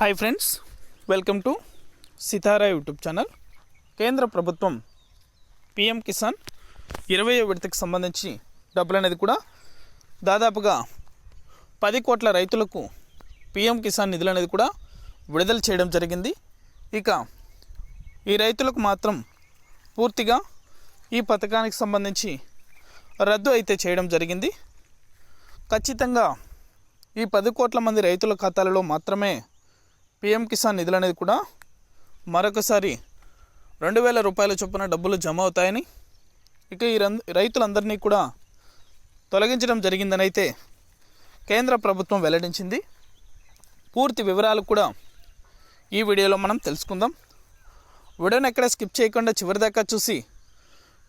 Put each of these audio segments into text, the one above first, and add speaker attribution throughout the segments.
Speaker 1: Hi friends welcome to Sitara YouTube channel కేంద్ర ప్రభుత్వం PM Kisan ఇరవై విడతకు సంబంధించి డబ్బులు అనేది కూడా దాదాపుగా పది కోట్ల రైతులకు పిఎం కిసాన్ నిధులు అనేది కూడా విడుదల చేయడం జరిగింది. ఇక ఈ రైతులకు మాత్రం పూర్తిగా ఈ పథకానికి సంబంధించి రద్దు అయితే చేయడం జరిగింది. ఖచ్చితంగా ఈ పది కోట్ల మంది రైతుల ఖాతాలలో మాత్రమే పిఎం కిసాన్ నిధులు అనేది కూడా మరొకసారి రెండు వేల రూపాయల చొప్పున డబ్బులు జమ అవుతాయని ఇక ఈ రం- రైతులందరినీ కూడా తొలగించడం జరిగిందని అయితే కేంద్ర ప్రభుత్వం వెల్లడించింది. పూర్తి వివరాలు కూడా ఈ వీడియోలో మనం తెలుసుకుందాం. వీడియోని ఎక్కడ స్కిప్ చేయకుండా చివరిదాకా చూసి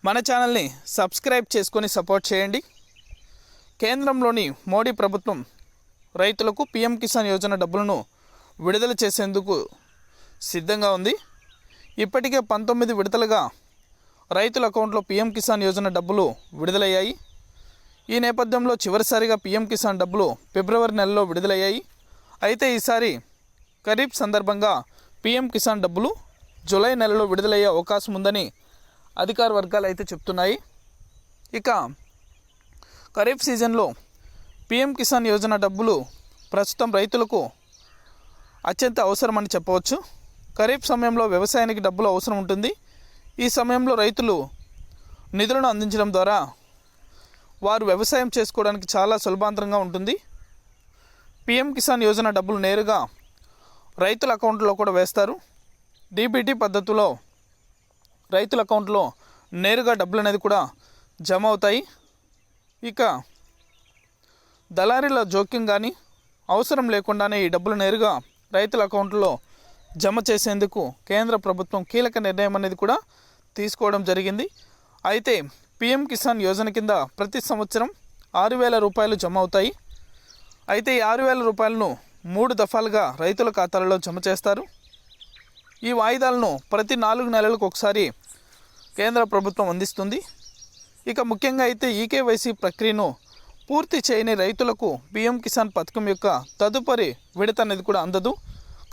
Speaker 1: మన ఛానల్ని సబ్స్క్రైబ్ చేసుకొని సపోర్ట్ చేయండి. కేంద్రంలోని మోడీ ప్రభుత్వం రైతులకు పిఎం కిసాన్ యోజన డబ్బులను విడుదల చేసేందుకు సిద్ధంగా ఉంది. ఇప్పటికే పంతొమ్మిది విడతలుగా రైతుల అకౌంట్లో పిఎం కిసాన్ యోజన డబ్బులు విడుదలయ్యాయి. ఈ నేపథ్యంలో చివరిసారిగా పిఎం కిసాన్ డబ్బులు ఫిబ్రవరి నెలలో విడుదలయ్యాయి. అయితే ఈసారి ఖరీఫ్ సందర్భంగా పిఎం కిసాన్ డబ్బులు జూలై నెలలో విడుదలయ్యే అవకాశం ఉందని అధికార వర్గాలు అయితే చెప్తున్నాయి. ఇక ఖరీఫ్ సీజన్లో పిఎం కిసాన్ యోజన డబ్బులు ప్రస్తుతం రైతులకు అత్యంత అవసరమని చెప్పవచ్చు. ఖరీఫ్ సమయంలో వ్యవసాయానికి డబ్బులు అవసరం ఉంటుంది. ఈ సమయంలో రైతులు నిధులను అందించడం ద్వారా వారు వ్యవసాయం చేసుకోవడానికి చాలా సులభాంతరంగా ఉంటుంది. పిఎం కిసాన్ యోజన డబ్బులు నేరుగా రైతుల అకౌంట్లో కూడా వేస్తారు. డీబీటీ పద్ధతిలో రైతుల అకౌంట్లో నేరుగా డబ్బులు అనేది కూడా జమ అవుతాయి. ఇక దళారీల జోక్యం కానీ అవసరం లేకుండానే ఈ డబ్బులు నేరుగా రైతుల అకౌంట్లో జమ చేసేందుకు కేంద్ర ప్రభుత్వం కీలక నిర్ణయం అనేది కూడా తీసుకోవడం జరిగింది. అయితే పిఎం కిసాన్ యోజన కింద ప్రతి సంవత్సరం ఆరు వేల రూపాయలు జమ అవుతాయి. అయితే ఈ ఆరు వేల రూపాయలను మూడు దఫాలుగా రైతుల ఖాతాలలో జమ చేస్తారు. ఈ వాయిదాలను ప్రతి నాలుగు నెలలకు ఒకసారి కేంద్ర ప్రభుత్వం అందిస్తుంది. ఇక ముఖ్యంగా అయితే ఈకేవైసీ ప్రక్రియను పూర్తి చేయని రైతులకు పిఎం కిసాన్ పథకం యొక్క తదుపరి విడత అనేది కూడా అందదు.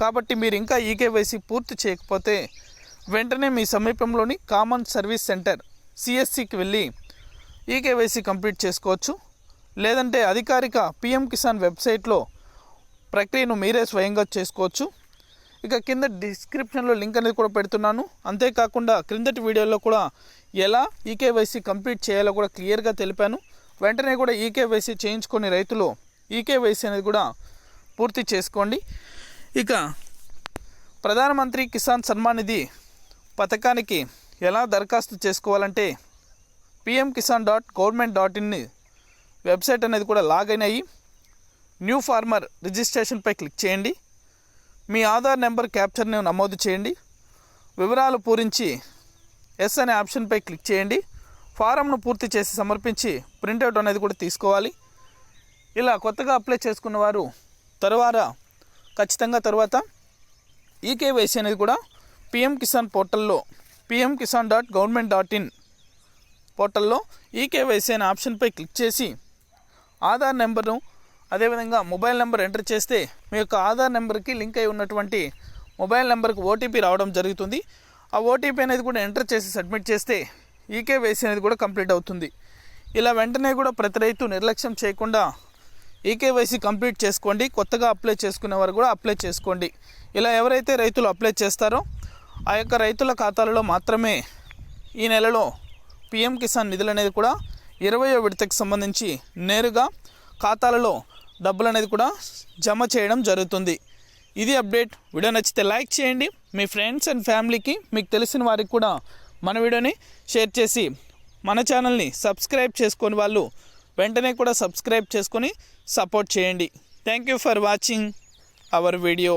Speaker 1: కాబట్టి మీరు ఇంకా ఈకేవైసీ పూర్తి చేయకపోతే వెంటనే మీ సమీపంలోని కామన్ సర్వీస్ సెంటర్ సిఎస్సికి వెళ్ళి ఈకేవైసీ కంప్లీట్ చేసుకోవచ్చు. లేదంటే అధికారిక పిఎం కిసాన్ వెబ్సైట్లో ప్రక్రియను మీరే స్వయంగా చేసుకోవచ్చు. ఇక కింద డిస్క్రిప్షన్లో లింక్ అనేది కూడా పెడుతున్నాను. అంతేకాకుండా క్రిందటి వీడియోలో కూడా ఎలా ఈకేవైసీ కంప్లీట్ చేయాలో కూడా క్లియర్గా తెలిపాను. వెంటనే కూడా ఈకేవైసీ చేయించుకొని రైతులు ఈకేవైసీ అనేది కూడా పూర్తి చేసుకోండి. ఇక ప్రధానమంత్రి కిసాన్ సన్మాన్ నిధి పథకానికి ఎలా దరఖాస్తు చేసుకోవాలంటే PM Kisan dot government dot in website అనేది కూడా లాగిన్ అయ్యి న్యూ ఫార్మర్ రిజిస్ట్రేషన్పై క్లిక్ చేయండి. మీ ఆధార్ నెంబర్ క్యాప్చర్ని నమోదు చేయండి. వివరాలు పూరించి ఎస్ అనే ఆప్షన్పై క్లిక్ చేయండి. ఫారంను పూర్తి చేసి సమర్పించి ప్రింటౌట్ అనేది కూడా తీసుకోవాలి. ఇలా కొత్తగా అప్లై చేసుకున్న వారు తరువాత ఖచ్చితంగా తర్వాత ఈకేవైసీ అనేది కూడా పిఎం కిసాన్ పోర్టల్లో PM Kisan dot government dot in పోర్టల్లో ఈకేవైసీ అనే ఆప్షన్పై క్లిక్ చేసి ఆధార్ నెంబర్ను అదేవిధంగా మొబైల్ నెంబర్ ఎంటర్ చేస్తే మీ యొక్క ఆధార్ నెంబర్కి లింక్ అయి ఉన్నటువంటి మొబైల్ నెంబర్కి ఓటీపీ రావడం జరుగుతుంది. ఆ ఓటీపీ అనేది కూడా ఎంటర్ చేసి సబ్మిట్ చేస్తే ఈకేవైసీ అనేది కూడా కంప్లీట్ అవుతుంది. ఇలా వెంటనే కూడా ప్రతి రైతు నిర్లక్ష్యం చేయకుండా ఈకేవైసీ కంప్లీట్ చేసుకోండి. కొత్తగా అప్లై చేసుకునే వారు కూడా అప్లై చేసుకోండి. ఇలా ఎవరైతే రైతులు అప్లై చేస్తారో ఆ యొక్క రైతుల ఖాతాలలో మాత్రమే ఈ నెలలో పిఎం కిసాన్ నిధులు అనేది కూడా ఇరవయో విడతకు సంబంధించి నేరుగా ఖాతాలలో డబ్బులు అనేది కూడా జమ చేయడం జరుగుతుంది. ఇది అప్డేట్. వీడియో నచ్చితే లైక్ చేయండి. మీ ఫ్రెండ్స్ అండ్ ఫ్యామిలీకి మీకు తెలిసిన వారికి కూడా మన వీడియోని షేర్ చేసి మన ఛానల్ని సబ్స్క్రైబ్ చేసుకొని వాళ్ళు వెంటనే కూడా సబ్స్క్రైబ్ చేసుకొని సపోర్ట్ చేయండి. Thank you for watching our video